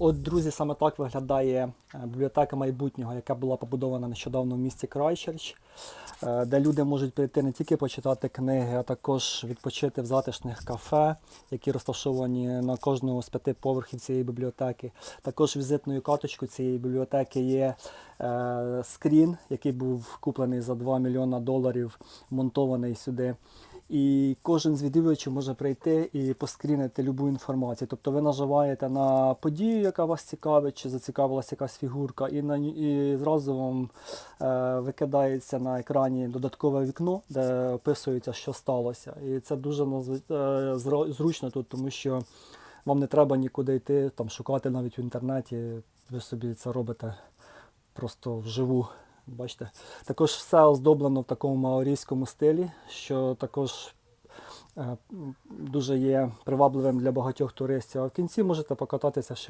От, друзі, саме так виглядає е, бібліотека майбутнього, яка була побудована нещодавно в місті Крайчерч, е, де люди можуть прийти не тільки почитати книги, а також відпочити в затишних кафе, які розташовані на кожному з п'яти поверхів цієї бібліотеки. Також візитною карточкою цієї бібліотеки є е, скрін, який був куплений за 2 мільйона доларів, монтований сюди. І кожен з відвідувачів може прийти і поскрінити любу інформацію. Тобто ви наживаєте на подію, яка вас цікавить, чи зацікавилася якась фігурка, і, на, і зразу вам е, викидається на екрані додаткове вікно, де описується, що сталося. І це дуже е, зручно тут, тому що вам не треба нікуди йти, там, шукати навіть в інтернеті. Ви собі це робите просто вживу. Бачите, також все оздоблено в такому маорійському стилі, що також е, дуже є привабливим для багатьох туристів. А в кінці можете покататися ще